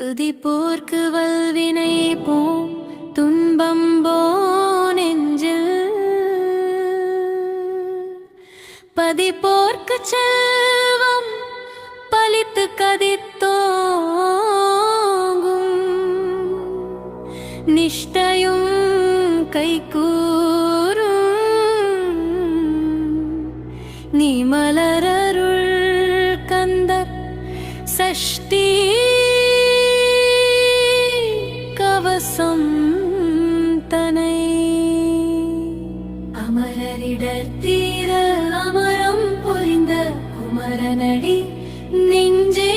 துதிப்போர்க்கு வல்வினை போம் துன்பம் போ நெஞ்சில். பதிப்போர்க்கு செல்வம் பலித்து கதித்தோங்கும். நிஷ்டையும் கைகூரும். நீ மலரருள் கந்த சஷ்டி கவசம் தனை. அமரரிடர் தீர அமரம் புரிந்த குமரனடி நெஞ்சே